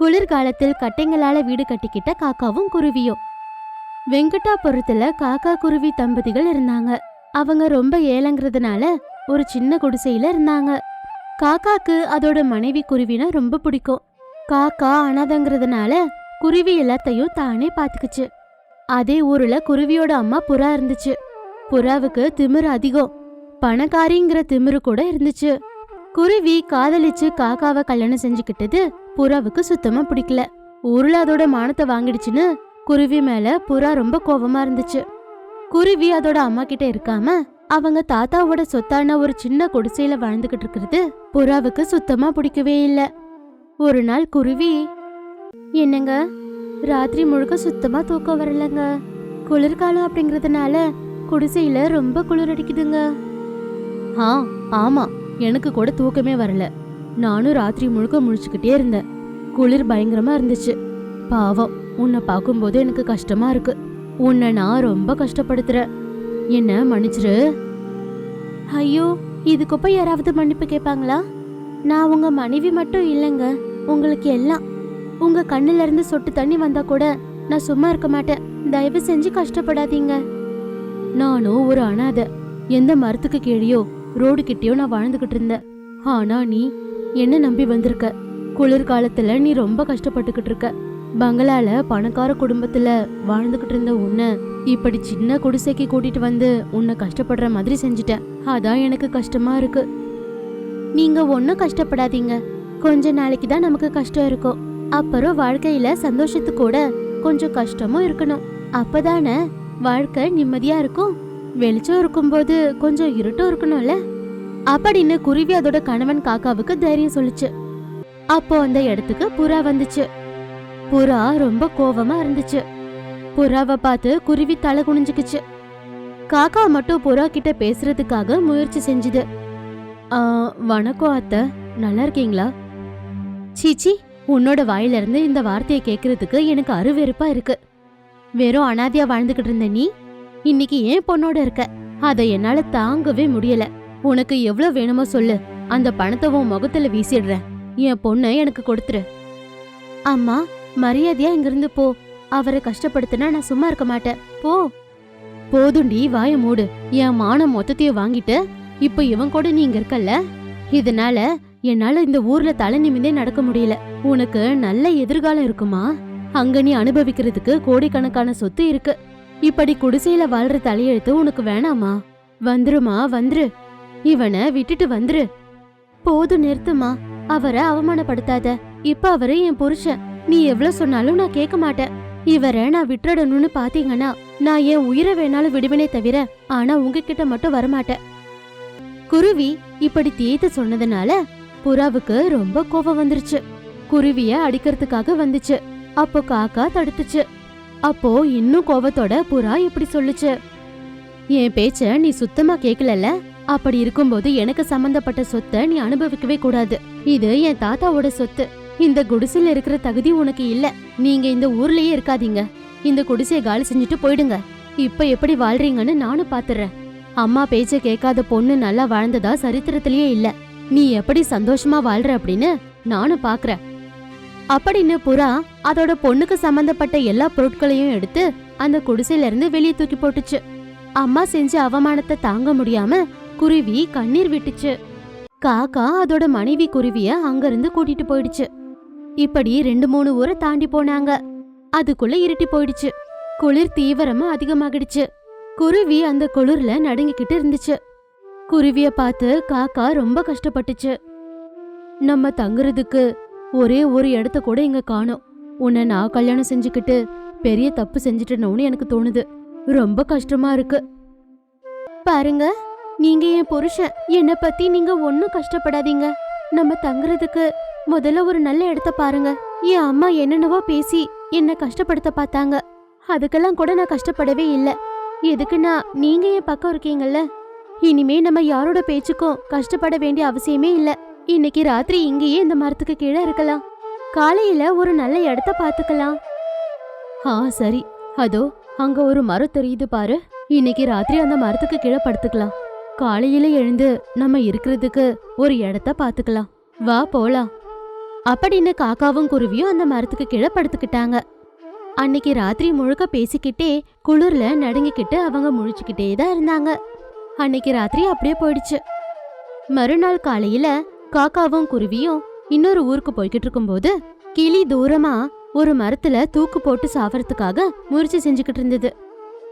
குளிர்காலத்தில் கட்டைங்களால வீடு கட்டிக்கிட்ட காக்காவும் குருவியும். வெங்கடாபுரத்துல காக்கா குருவி தம்பதிகள் இருந்தாங்க. அவங்க ரொம்ப ஏலங்கிறதுனால ஒரு சின்ன குடிசையில இருந்தாங்க. காக்காக்கு அதோட மனைவி குருவினா ரொம்ப பிடிக்கும். காக்கா அனாதங்கிறதுனால குருவி எல்லாத்தையும் தானே பாத்துக்குச்சு. அதே ஊர்ல குருவியோட அம்மா புறா இருந்துச்சு. புறாவுக்கு திமிரு அதிகம். பணக்காரிங்கிற திமிரு கூட இருந்துச்சு. குருவி காதலிச்சு காக்காவை கல்யாணம் செஞ்சுக்கிட்டது புறாவுக்கு சுத்தமா பிடிக்கல. ஊர்ல அதோட மானத்தை வாங்கிடுச்சுன்னு குருவி மேல புறா ரொம்ப கோபமா இருந்துச்சு. குருவி அதோட அம்மா கிட்ட இருக்காம அவங்க தாத்தாவோட சொத்தான ஒரு சின்ன குடிசையில வாழ்ந்துகிட்டு இருக்கிறது புறாவுக்கு சுத்தமா பிடிக்கவே இல்ல. ஒரு நாள் குருவி என்னங்க? ராத்திரி முழுக்க சுத்தமா தூக்கம் வரலங்க. குளிர்காலம் அப்படிங்கறதுனால குடிசையில ரொம்ப குளிர் அடிக்குதுங்க. ஆ ஆமா. எனக்கு கூட தூக்கமே வரல. நானும் ராத்திரி முழுக்க முழிச்சுக்கிட்டே இருந்தேன். குளிர் பயங்கரமா இருந்துச்சு. பாவம் உன்னை பார்க்கும்போது எனக்கு கஷ்டமா இருக்கு. உன்னை நான் ரொம்ப கஷ்டப்படுத்துறேன். என்ன மன்னிச்சிரு? ஐயோ இதுக்கப்புறம் யாராவது மன்னிப்பு கேட்பாங்களா? நான் உங்க மனைவி மட்டும் இல்லைங்க. உங்களுக்கு எல்லாம். உங்க கண்ணுல இருந்து சொட்டு தண்ணி வந்தா கூட நான் சும்மா இருக்க மாட்டேன். தயவு செஞ்சு கஷ்டப்படாதீங்க. நானும் ஒரு அனாதை. எந்த மரத்துக்கு கீழேயோ ரோடு கிட்டயோ நான் வாழ்ந்துகிட்டு இருந்தேன். ஆனா நீ என்ன நம்பி வந்திருக்க? குளிர்காலத்துல நீ ரொம்ப கஷ்டப்பட்டுக்கிட்டு இருக்க. பங்களால பணக்கார குடும்பத்துல வாழ்ந்துகிட்டு இருந்த உன்னை இப்படி சின்ன குடிசைக்கு கூட்டிட்டு வந்து உன்னை கஷ்டப்படுற மாதிரி செஞ்சுட்டேன் அதான் எனக்கு கஷ்டமா இருக்கு. நீங்க ஒன்னும் கஷ்டப்படாதீங்க. கொஞ்ச நாளைக்கு தான் நமக்கு கஷ்டம் இருக்கும். அப்புறம் வாழ்க்கையில சந்தோஷத்து கூட கொஞ்சம் கஷ்டமும் இருக்கணும். அப்பதானே வாழ்க்கை நிம்மதியா இருக்கும். வெளிச்சம் இருக்கும்போது கொஞ்சம் இருட்டும் இருக்கணும்ல? அப்படின்னு குருவி அதோட கணவன் காக்காவுக்கு தைரியம் சொல்லுச்சு. அப்போ அந்த இடத்துக்கு புறா வந்துச்சு. புறா ரொம்ப கோவமா இருந்துச்சு. புறாவை பார்த்து குருவி தலை குனிஞ்சுக்குச்சு. காக்கா மட்டும் புறா கிட்ட பேசுறதுக்காக முயற்சி செஞ்சுது. வணக்கம் அத்தை. நல்லா இருக்கீங்களா? சீச்சி உன்னோட வாயிலிருந்து இந்த வார்த்தையை கேட்கறதுக்கு எனக்கு அருவெருப்பா இருக்கு. வெறும் அனாதையா வாழ்ந்துகிட்டு இருந்த நீ இன்னைக்கு ஏன் பொண்ணோட இருக்க? அதை என்னால தாங்கவே முடியல. உனக்கு எவ்வளவு வேணுமோ சொல்லு. அந்த பணத்தை உன் முகத்துல வீசிடுறேன். என் பொண்ணை எனக்கு கொடுத்துரு. அம்மா மரியாதையா இங்கிருந்து போ. அவரை கஷ்டப்படுத்தினா நான் சும்மா இருக்க மாட்டேன். போ. போதுண்டி வாய மூடு. என் மானம் மொத்தத்தையும் வாங்கிட்டு இப்ப இவன் கூட நீ இங்க இருக்கல்ல? இதனால என்னால இந்த ஊர்ல தலை நிமிந்தே நடக்க முடியல. உனக்கு நல்ல எதிர்காலம் இருக்குமா? அங்க நீ அனுபவிக்கிறதுக்கு கோடிக்கணக்கான சொத்து இருக்கு. இப்படி குடிசையில வாழ்ற தலையெழுத்து உனக்கு வேணாமா? வந்துருமா வந்துரு. இவனை விட்டுட்டு வந்துரு. போதும் நிறுத்துமா அவரை அவமானப்படுத்தாத. இப்ப அவரு என் புருஷன். நீ எவ்வளவு சொன்னாலும் நான் கேட்க மாட்டேன். இவரை நான் விட்டுடணும்னு பாத்தீங்கன்னா நான் என் உயிரை வேணாலும் விடுவினே தவிர ஆனா உங்ககிட்ட மட்டும் வரமாட்டேன். குருவி இப்படி தீத்து சொன்னதுனால புறாவுக்கு ரொம்ப கோபம் வந்துருச்சு. குருவிய அடிக்கிறதுக்காக வந்துச்சு. அப்போ காக்கா தடுத்துச்சு. அப்போ இன்னும் கோபத்தோட புறா இப்படி சொல்லுச்சு. என் பேச்ச நீ சுத்தமா கேக்கலல்ல? அப்படி இருக்கும்போது எனக்கு சம்பந்தப்பட்ட சொத்தை நீ அனுபவிக்கவே கூடாது. இது என் தாத்தாவோட சொத்து. இந்த குடிசையில இருக்கிற தகுதி உனக்கு இல்ல. நீங்க இந்த ஊர்லயே இருக்காதீங்க. இந்த குடிசையை காலி செஞ்சுட்டு போயிடுங்க. இப்ப எப்படி வாழ்றீங்கன்னு நானும் பாத்துறேன். அம்மா பேச்ச கேட்காத பொண்ணு நல்லா வாழ்ந்ததா சரித்திரத்திலேயே இல்ல. நீ எப்படி சந்தோஷமா வாழ்ற அப்படின்னு நானும் பாக்குறேன். அப்படின்னு புறா அதோட பொண்ணுக்கு சம்பந்தப்பட்ட எல்லா பொருட்களையும் எடுத்து அந்த குடிசையில இருந்து வெளியே தூக்கி போட்டுச்சு. அம்மா செஞ்ச அவமானத்தை தாங்க முடியாம குருவி கண்ணீர் விட்டுச்சு. காக்கா அதோட மனைவி குருவிய அங்கிருந்து கூட்டிட்டு போயிடுச்சு. இப்படி ரெண்டு மூணு ஊரை தாண்டி போனாங்க. அதுக்குள்ள இருட்டி போயிடுச்சு. குளிர் தீவிரமா அதிகமாகிடுச்சு. குருவி அந்த குளிர்ல நடுங்கிக்கிட்டு இருந்துச்சு. குருவிய பார்த்து காக்கா ரொம்ப கஷ்டப்பட்டுச்சு. நம்ம தங்குறதுக்கு ஒரே ஒரு இடத்த கூட இங்க காணோம். உன்னை நான் கல்யாணம் செஞ்சுக்கிட்டு பெரிய தப்பு செஞ்சுட்டேனோன்னு எனக்கு தோணுது. ரொம்ப கஷ்டமா இருக்கு. பாருங்க. நீங்க என் புருஷன். என்னை பத்தி நீங்க ஒன்னும் கஷ்டப்படாதீங்க. நம்ம தங்குறதுக்கு முதல்ல ஒரு நல்ல இடத்த பாருங்க. என் அம்மா என்னென்னவோ பேசி என்னை கஷ்டப்படுத்த பார்த்தாங்க. அதுக்கெல்லாம் கூட நான் கஷ்டப்படவே இல்லை. எதுக்குன்னா நீங்க என் பக்கம் இருக்கீங்கல்ல. இனிமே நம்ம யாரோட பேச்சுக்கும் கஷ்டப்பட வேண்டிய அவசியமே இல்லை. இன்னைக்கு ராத்திரி இங்கேயே இந்த மரத்துக்கு கீழே இருக்கலாம். காலையில ஒரு நல்ல இடத்த பார்த்துக்கலாம். ஆ சரி. அதோ அங்க ஒரு மரம் தெரியுது பாரு. இன்னைக்கு ராத்திரி அந்த மரத்துக்கு கீழே படுத்துக்கலாம். காலையில எழுந்து நம்ம இருக்கிறதுக்கு ஒரு இடத்த பாத்துக்கலாம் வா போலாம். அப்படின்னு காக்காவும் குருவியும் அந்த மரத்துக்கு கீழே படுத்துக்கிட்டாங்க. அன்னைக்கு ராத்திரி முழுக்க பேசிக்கிட்டே குளிர்ல நடுங்கிக்கிட்டு அவங்க முழிச்சுக்கிட்டே தான் இருந்தாங்க. அன்னைக்கு ராத்திரி அப்படியே போயிடுச்சு. மறுநாள் காலையில காக்காவும் குருவியும் இன்னொரு ஊருக்கு போய்கிட்டு இருக்கும்போது கிளி தூரமா ஒரு மரத்துல தூக்கு போட்டு சாவறதுக்காக முயற்சி செஞ்சுக்கிட்டு இருந்தது.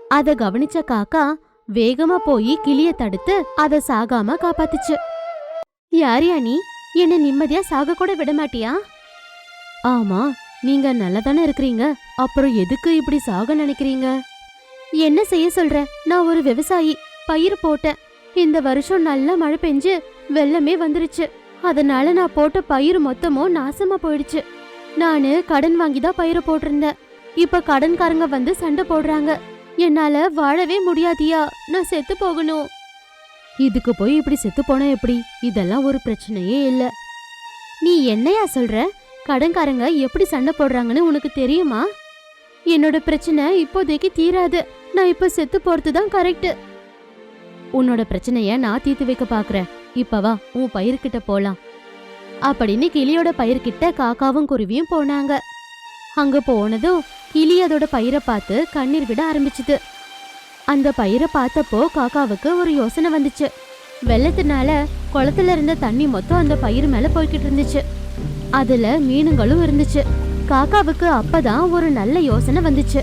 அதை கவனிச்ச காக்கா வேகமா போய் கிளிய தடுத்து அத சாகாம காப்பாத்துச்சு. யாரியா நீ? என்ன நிம்மதியா சாக கூட விட மாட்டியா? ஆமா நீங்க நல்லதானே இருக்கிறீங்க. அப்புறம் எதுக்கு இப்படி சாக நினைக்கிறீங்க? என்ன செய்ய சொல்ற? நான் ஒரு விவசாயி. பயிர் போட்டேன். இந்த வருஷம் நல்ல மழை பெஞ்சு வெள்ளமே வந்துருச்சு. அதனால நான் போட்ட பயிர் மொத்தமும் நாசமா போயிடுச்சு. நானு கடன் வாங்கி தான் பயிரை போட்டிருந்தேன். இப்ப கடன்காரங்க வந்து சண்டை போடுறாங்க. என்னால வாழவே முடியாதியா? நான் செத்து போகணும். இதுக்கு போய் இப்படி செத்து போனா எப்படி? இதெல்லாம் ஒரு பிரச்சனையே இல்ல. நீ என்னையா சொல்ற? கடன்காரங்க எப்படி சண்டை போடுறாங்கன்னு உனக்கு தெரியுமா? என்னோட பிரச்சனை இப்போதைக்கு தீராது. நான் இப்ப செத்து போறது தான் கரெக்ட் உன்னோட பிரச்சனைய நான் தீர்த்து வைக்க பாக்குறேன். இப்ப வா உன் பயிர்கிட்ட போலாம். அப்படின்னு கிளியோட பயிர்கிட்ட காக்காவும் குருவியும் போனாங்க. அங்க போனதும் கிளி அதோட பயிரை பார்த்து கண்ணீர் விட ஆரம்பிச்சுது. அந்த பயிரை பார்த்தப்போ காக்காவுக்கு ஒரு யோசனை வந்துச்சு. வெள்ளத்தினால குளத்துல இருந்த தண்ணி மொத்தம் அந்த பயிர் மேல போய்கிட்டு இருந்துச்சு. அதுல மீனுங்களும் இருந்துச்சு. காக்காவுக்கு அப்பதான் ஒரு நல்ல யோசனை வந்துச்சு.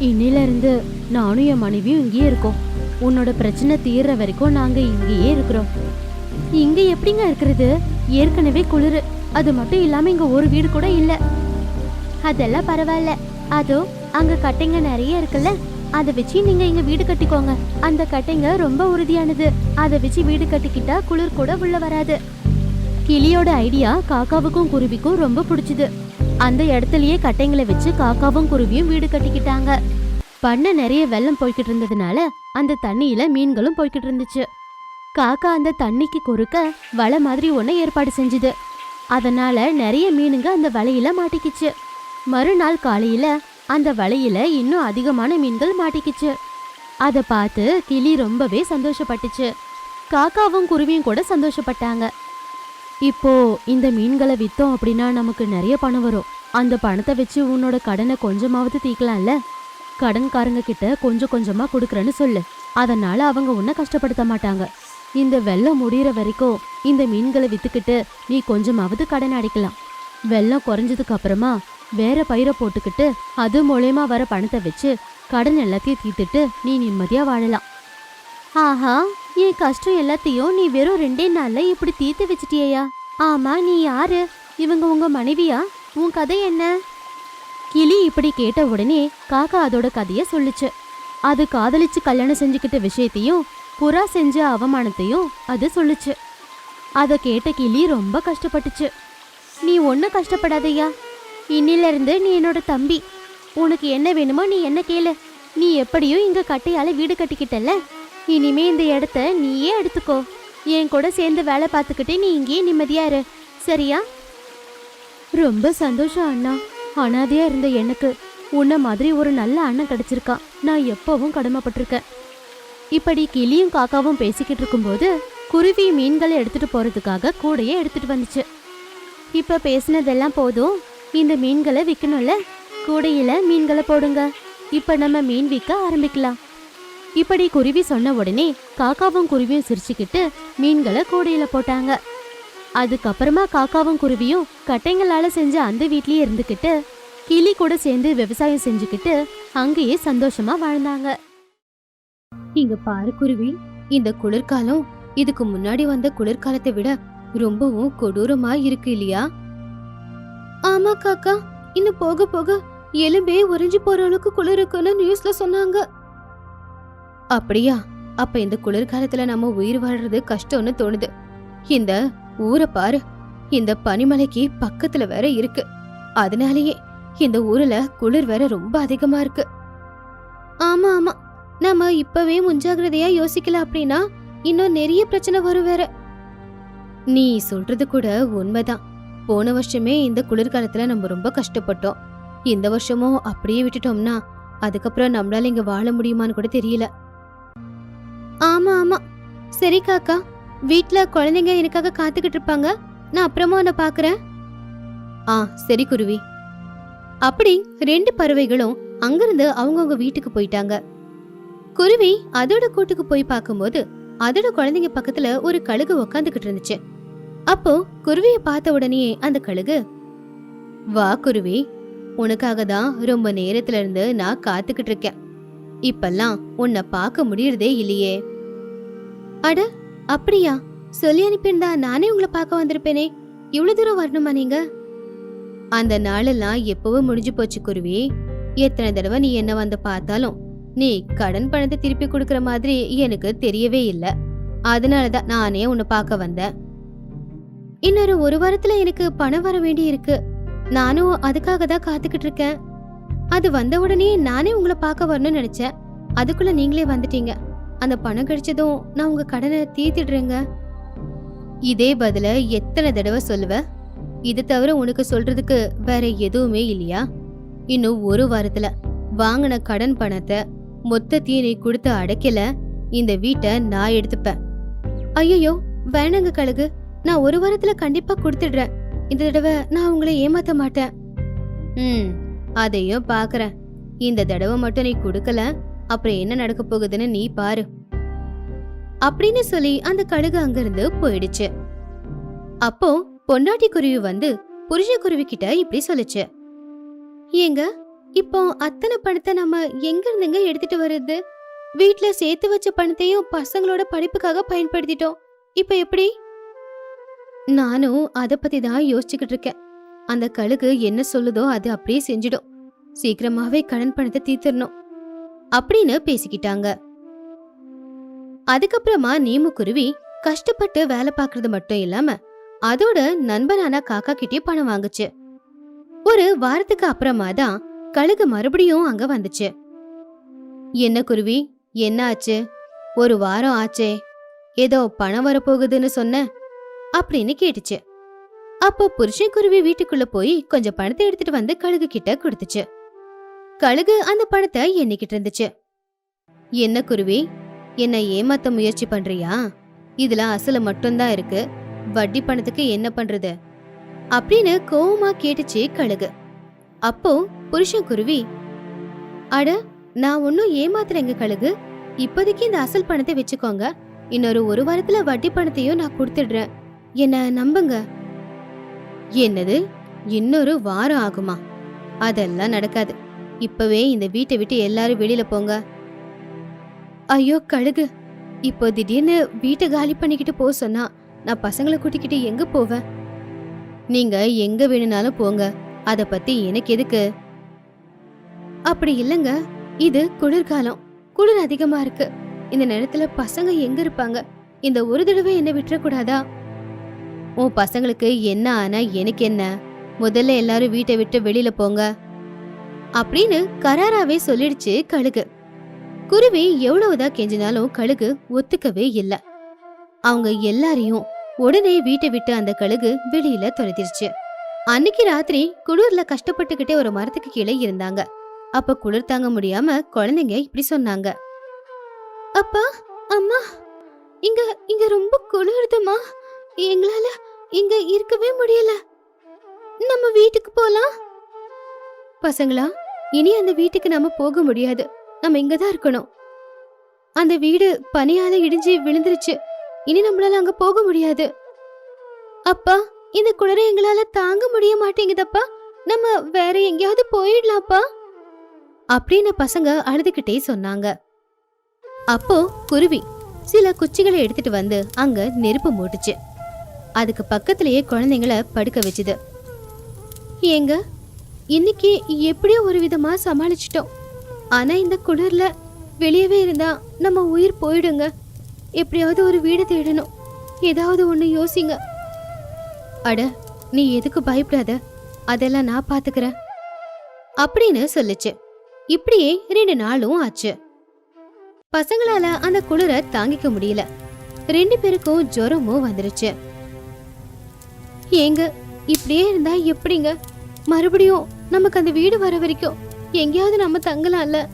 இன்னில இருந்து நானும் என் மனைவியும் இங்கேயே இருக்கோம். உன்னோட பிரச்சனை தீர்ற வரைக்கும் நாங்க இங்கேயே இருக்கிறோம். இங்க எப்படிங்க இருக்கிறது? ஏற்கனவே குளிர். அது மட்டும் இல்லாம இங்க ஒரு வீடு கூட இல்லை. அதெல்லாம் பரவாயில்ல. அதோ அங்க கட்டைங்க நிறைய இருக்குல்ல? அதை வச்சு நீங்க இங்க வீடு கட்டிக்கோங்க. அந்த கட்டைங்க ரொம்ப உறுதியானது. அதை வச்சு வீடு கட்டிக்கிட்டா குளிர் கூட உள்ள வராது. கிளியோட ஐடியா காக்காவுக்கும் குருவிக்கும் ரொம்ப பிடிச்சது. அந்த இடத்துலயே கட்டைங்களை வச்சு காக்காவும் குருவியும் வீடு கட்டிக்கிட்டாங்க. பண்ண நிறைய வெள்ளம் போய்கிட்டு இருந்ததுனால அந்த தண்ணியில மீன்களும் போய்கிட்டு இருந்துச்சு. காக்கா அந்த தண்ணிக்கு குறுக்க வலை மாதிரி ஒன்று ஏற்பாடு செஞ்சுது. அதனால நிறைய மீனுங்க அந்த வலையில மாட்டிக்கிச்சு. மறுநாள் காலையில அந்த வலையில இன்னும் அதிகமான மீன்கள் மாட்டிக்கிச்சு. அதை பார்த்து கிளி ரொம்பவே சந்தோஷப்பட்டுச்சு. காக்காவும் குருவியும் கூட சந்தோஷப்பட்டாங்க. இப்போ இந்த மீன்களை வித்தோம் அப்படின்னா நமக்கு நிறைய பணம் வரும். அந்த பணத்தை வச்சு உன்னோட கடனை கொஞ்சமாவது தீக்கலாம்ல? கடன்காரங்க கிட்ட கொஞ்சம் கொஞ்சமா கொடுக்குறேன்னு சொல்லு. அதனால அவங்க உன்னை கஷ்டப்படுத்த மாட்டாங்க. இந்த வெள்ளம் முடியிற வரைக்கும் இந்த மீன்களை வித்துக்கிட்டு நீ கொஞ்சமாவது கடன் அடைக்கலாம். வெள்ளம் குறைஞ்சதுக்கு அப்புறமா வேற பயிரை போட்டுக்கிட்டு அது மூலயமா வர பணத்தை வச்சு கடன் எல்லாத்தையும் தீர்த்துட்டு நீ நிம்மதியா வாழலாம். ஆஹா என் கஷ்டம் எல்லாத்தையும் நீ வெறும் ரெண்டே நாள்ல இப்படி தீர்த்து வச்சிட்டியா ஆமா நீ யாரு? இவங்க உங்க மனைவியா? உன் கதை என்ன? கிளி இப்படி கேட்ட உடனே காக்கா அதோட கதைய சொல்லுச்சு. அது காதலிச்சு கல்யாணம் செஞ்சுக்கிட்ட விஷயத்தையும் புறா செஞ்ச அவமானத்தையும் அது சொல்லுச்சு. அதை கேட்ட கிளி ரொம்ப கஷ்டப்பட்டுச்சு. நீ ஒன்னும் கஷ்டப்படாதையா? இன்னிலிருந்து நீ என்னோட தம்பி. உனக்கு என்ன வேணுமோ நீ என்ன கேளு. நீ எப்படியும் இங்க கட்டையால வீடு கட்டிக்கிட்டல இனிமே இந்த இடத்த நீயே எடுத்துக்கோ. என் கூட சேர்ந்து வேலை பார்த்துக்கிட்டே நீ இங்கேயே நிம்மதியா இரு. சரியா? ரொம்ப சந்தோஷம் அண்ணா. அனாதையா இருந்த எனக்கு. உன்ன மாதிரி ஒரு நல்ல அண்ணன் கிடைச்சிருக்கான் நான் எப்பவும் கடமைப்பட்டிருக்கேன். இப்படி கிளியும் காக்காவும் பேசிக்கிட்டு இருக்கும்போது குருவி மீன்களை எடுத்துட்டு போறதுக்காக கூடையே எடுத்துட்டு வந்துச்சு. இப்ப பேசினதெல்லாம் போதும். இந்த மீன்களை விற்கணும்ல கூடையில மீன்களை போடுங்க. இப்ப நம்ம மீன் விற்க ஆரம்பிக்கலாம். இப்படி குருவி சொன்ன உடனே காக்காவும் குருவியும் சிரிச்சுக்கிட்டு மீன்களை கூடையில போட்டாங்க. அதுக்கப்புறமா காக்காவும் குருவியும் கட்டைங்களால செஞ்ச அந்த வீட்லயே இருந்துக்கிட்டு கிளி கூட சேர்ந்து விவசாயம் செஞ்சுக்கிட்டு அங்கேயே சந்தோஷமா வாழ்ந்தாங்க. இங்க பாரு குருவி இந்த குளிர்காலம் இதுக்கு முன்னாடி வந்த குளிர்காலத்தை விட ரொம்பவும் கொடூரமா இருக்கு இல்லையா? ஆமா காக்கா. இன்னும் போக போக எலும்பே உறிஞ்சி போற அளவுக்கு குளிர் இருக்குன்னு நியூஸ்ல சொன்னாங்க. அப்படியா? அப்ப இந்த குளிர்காலத்துல நம்ம உயிர் வாழ்றது கஷ்டம்னு தோணுது. இந்த ஊரை பாரு. இந்த பனிமலைக்கு பக்கத்துல வேற இருக்கு. அதனாலேயே இந்த ஊர்ல குளிர் வேற ரொம்ப அதிகமா இருக்கு. ஆமா ஆமா. நாம இப்பவே முன்ஜாகிரதையா யோசிக்கல அப்படின்னா இன்னும் நிறைய பிரச்சனை வரும் வேற. நீ சொல்றது கூட உண்மைதான். போன வருஷமே இந்த குளிர்காலத்தில் நம்ம ரொம்ப கஷ்டப்பட்டோம். இந்த வருஷமும் அப்படியே விட்டுட்டோம்னா அதுக்கப்புறம் நம்மளால இங்க வாழ முடியுமான்னு கூட தெரியல. ஆமா ஆமா. சரி காக்கா வீட்ல குழந்தைங்க எனக்காக காத்துக்கிட்டு இருப்பாங்க. நான் அப்புறமா உன்னை பாக்குறேன். ஆ சரி குருவி. அப்படி ரெண்டு பறவைகளும் அங்கிருந்து அவங்கவுங்க வீட்டுக்கு போயிட்டாங்க. குருவி அதோட கூட்டுக்கு போய் பார்க்கும்போது அதோட குழந்தைங்க பக்கத்துல ஒரு கழுகு உக்காந்துக்கிட்டு இருந்துச்சு. அப்போ குருவிய பார்த்த உடனே அந்த கழுகு வா குருவி உனக்காக தான் ரொம்ப நேரத்துல இருந்து நான் காத்துக்கிட்டு இருக்கேன். இப்பெல்லாம் உன்னை பார்க்க முடியறதே இல்லையே. அட அப்படியா? சொல்லி அனுப்பியிருந்தா நானே உங்களை பார்க்க வந்திருப்பேனே. இவ்வளவு தூரம் வரணுமா நீங்க? அந்த நாளெல்லாம் எப்பவும் முடிஞ்சு போச்சு குருவி. எத்தனை தடவை நீ என்ன வந்து பார்த்தாலும் நீ கடன் பணத்தை திருப்பி கொடுக்கற மாதிரி எனக்கு தெரியவே இல்ல. அதனாலதான் நானே உன்னை பார்க்க வந்தேன். இன்னொரு ஒரு வாரத்துல எனக்கு பணம் வர வேண்டி இருக்கு நானும் அதுக்காக தான் காத்துக்கிட்டு இருக்கேன் அது வந்த உடனே நானே உங்களை பார்க்க வரணும்னு நினைச்சேன். அதுக்குள்ள நீங்களே வந்துட்டீங்க. அந்த பணம் கிடைச்சதும் நான் உங்க கடனை தீர்த்திடுறேங்க. இதே பதில எத்தனை தடவை சொல்லுவ? இது தவிர உனக்கு சொல்றதுக்கு வேற எதுவுமே இல்லையா? இன்னும் ஒரு வாரத்துல வாங்கின கடன் பணத்தை மொத்த தீனை கொடுத்து அடைக்கல. இந்த வீட்டை நான் எடுத்துப்பேன். ஐயோ வேணாங்க கழுகு. நான் ஒரு வாரத்துல கண்டிப்பா கொடுத்துடுறேன். இந்த தடவை நான் உங்களை ஏமாத்த மாட்டேன். ம் அதையும் பாக்குறேன். இந்த தடவை மட்டும் நீ கொடுக்கல அப்புறம் என்ன நடக்க போகுதுன்னு நீ பாரு. அப்படின்னு சொல்லி அந்த கழுகு அங்கிருந்து போயிடுச்சு. அப்போ பொண்டாட்டி குருவி வந்து புருஷ குருவி கிட்ட இப்படி சொல்லுச்சு. ஏங்க இப்போ அத்தனை பணத்தை நம்ம எங்க இருந்துங்க எடுத்துட்டு வருது வீட்ல சேர்த்து வச்ச பணத்தையும் பசங்களோட படிப்புக்காக பயன்படுத்திட்டோம். இப்போ எப்படி? நானும் அத பத்தி தான் யோசிச்சுக்கிட்டு இருக்கேன். அந்த கழுகு என்ன சொல்லுதோ அது அப்படியே செஞ்சிடும். சீக்கிரமாவே கடன் பணத்தை தீர்த்திடணும். அப்படின்னு பேசிக்கிட்டாங்க. அதுக்கப்புறமா நீமு குருவி கஷ்டப்பட்டு வேலை பார்க்கறது மட்டும் இல்லாம அதோட நண்பனான காக்கா கிட்டே பணம் வாங்குச்சு. ஒரு வாரத்துக்கு அப்புறமா தான் கழுகு மறுபடியும் அங்க வந்துச்சு. என்ன குருவி? என்ன ஆச்சு? ஒரு வாரம் ஆச்சே. ஏதோ பணம் வரப்போகுதுன்னு சொன்ன. அப்படின்னு கேட்டுச்சு. அப்போ புருஷன் குருவி வீட்டுக்குள்ள போய் கொஞ்சம் பணத்தை எடுத்துட்டு வந்து கழுகு கிட்ட கொடுத்துச்சு. கழுகு அந்த பணத்தை எண்ணிக்கிட்டு இருந்துச்சு. என்ன குருவி என்ன ஏமாத்த முயற்சி பண்றியா? இதுல அசல மட்டும்தான் இருக்கு. வட்டி பணத்துக்கு என்ன பண்றது? அப்படின்னு கோவமா கேட்டுச்சு கழுகு. அப்போ புருஷன் குருவி அட நான் ஒன்னும் ஏமாத்துறேங்க கழுகு. இப்போதைக்கு இந்த அசல் பணத்தை வச்சுக்கோங்க. இன்னொரு ஒரு வாரத்துல வட்டி பணத்தையும் நான் கொடுத்துடுறேன். என்ன நம்புங்க. என்னது? இன்னொரு வாரம் ஆகுமா? அதெல்லாம் நடக்காது. இப்பவே இந்த வீட்டை விட்டு எல்லாரும் வெளியில போங்க. ஐயோ கழுகு. இப்போ திடீர்னு வீட்டை காலி பண்ணிக்கிட்டு போக சொன்னா நான் பசங்களை கூட்டிக்கிட்டு எங்க போவேன்? நீங்க எங்க வேணும்னாலும் போங்க. அத பத்தி எனக்கு எதுக்கு? அப்படி இல்லங்க. இது குளிர்காலம். குளிர் அதிகமா இருக்கு. இந்த நேரத்துல பசங்க எங்க இருப்பாங்க? இந்த ஒரு தடவை என்ன விட்டுறக்கூடாதா? உன் பசங்களுக்கு என்ன ஆனா எனக்கு என்ன? முதல்ல எல்லாரும் வீட்டை விட்டு வெளியில போங்க. அப்படின்னு கராராவே சொல்லிடுச்சு கழுகு. குருவி எவ்வளவுதான் கெஞ்சினாலும் கழுகு ஒத்துக்கவே இல்ல. அவங்க எல்லாரையும் உடனே வீட்டை விட்டு அந்த கழுகு வெளியில துரத்திருச்சு. அன்னைக்கு ராத்திரி குளிர்ல கஷ்டப்பட்டுக்கிட்டே ஒரு மரத்துக்கு கீழே இருந்தாங்க. அப்ப குளிர் தாங்க முடியாம குழந்தைங்க இப்படி சொன்னாங்க. அப்பா அம்மா இங்க இங்க ரொம்ப குளிருதுமா? எங்களால இங்க இருக்கவே முடியல. நம்ம வீட்டுக்கு போலாம். பசங்களா இனி அந்த வீட்டுக்கு நம்ம போக முடியாது. நம்ம இங்க தான் இருக்கணும். அந்த வீடு பனியால இடிஞ்சு விழுந்துருச்சு. இனி நம்மளால அங்க போக முடியாது. அப்பா இந்த குளிரை எங்களால தாங்க முடிய மாட்டேங்குதப்பா. நம்ம வேற எங்கேயாவது போயிடலாம்ப்பா. அப்படின்னு பசங்க அழுதுகிட்டே சொன்னாங்க. அப்போ குருவி சில குச்சிகளை எடுத்துட்டு வந்து அங்க நெருப்பு மூட்டுச்சு. அதுக்கு பக்கத்திலேயே குழந்தைங்கள படுக்க வச்சுது. ஏங்க இன்னைக்கு எப்படியோ ஒரு விதமா சமாளிச்சிட்டோம். ஆனா இந்த குளிர்ல வெளியவே இருந்தா நம்ம உயிர் போயிடுங்க. எப்படியாவது ஒரு வீடு தேடணும். ஏதாவது ஒன்று யோசிங்க. அட நீ எதுக்கு பயப்படாத? அதெல்லாம் நான் பாத்துக்கிறேன். அப்படின்னு சொல்லுச்சு. இப்படியே ரெண்டு நாளும் ஆச்சு. பசங்களால அந்த குளிர தாங்கிக்க முடியல. ரெண்டு பேருக்கும் ஜுரமும் வந்துருச்சு. ஏங்க இப்படியே இருந்தா எப்படிங்க? மறுபடியும் நமக்கு அந்த வீடு வர வரைக்கும் எங்கேயாவது நம்ம தங்கலாம்ல?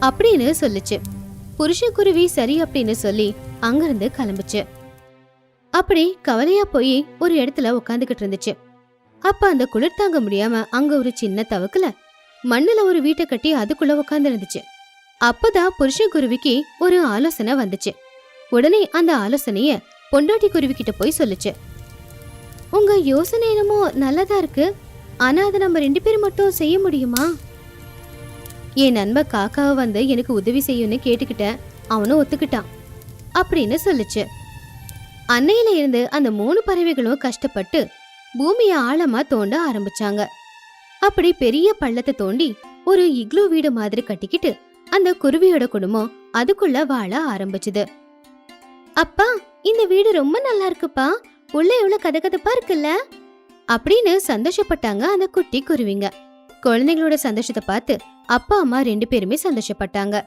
அப்படின்னு சொல்லுச்சு. புருஷக்குருவி சரி அப்படின்னு சொல்லி அங்கிருந்து கிளம்புச்சு. அப்படி கவலையா போய் ஒரு இடத்துல உட்காந்துக்கிட்டு இருந்துச்சு. அப்ப அந்த குளிர் தாங்க முடியாம அங்க ஒரு சின்ன தவக்குல மண்ணுல ஒரு வீட்டை கட்டி அதுக்குள்ள உட்கார்ந்து இருந்துச்சு. அப்பதான் புருஷன் குருவிக்கு ஒரு ஆலோசனை வந்துச்சு. உடனே அந்த ஆலோசனைய பொண்டாட்டி குருவி கிட்ட போய் சொல்லுச்சு. உங்க யோசனை என்னமோ நல்லதா இருக்கு. ஆனா அதை நம்ம ரெண்டு பேரும் மட்டும் செய்ய முடியுமா? என் நண்பன் காக்காவை வந்து எனக்கு உதவி செய்யும்னு கேட்டுக்கிட்டேன். அவனும் ஒத்துக்கிட்டான். அப்படின்னு சொல்லுச்சு. அன்னையில இருந்து அந்த மூணு பறவைகளும் கஷ்டப்பட்டு பூமிய ஆழமா தோண்ட ஆரம்பிச்சாங்க. அப்படி பெரிய பள்ளத்தை தோண்டி ஒரு இக்லோ வீடு மாதிரி கட்டிக்கிட்டு அந்த குருவியோட குடும்பம் அதுக்குள்ள வாழ ஆரம்பிச்சுது. அப்பா இந்த வீடு ரொம்ப நல்லா இருக்குப்பா. உள்ள எவ்வளவு கதகதப்பா இருக்குல்ல? அப்படின்னு சந்தோஷப்பட்டாங்க அந்த குட்டி குருவிங்க. குழந்தைங்களோட சந்தோஷத்தை பார்த்து அப்பா அம்மா ரெண்டு பேருமே சந்தோஷப்பட்டாங்க.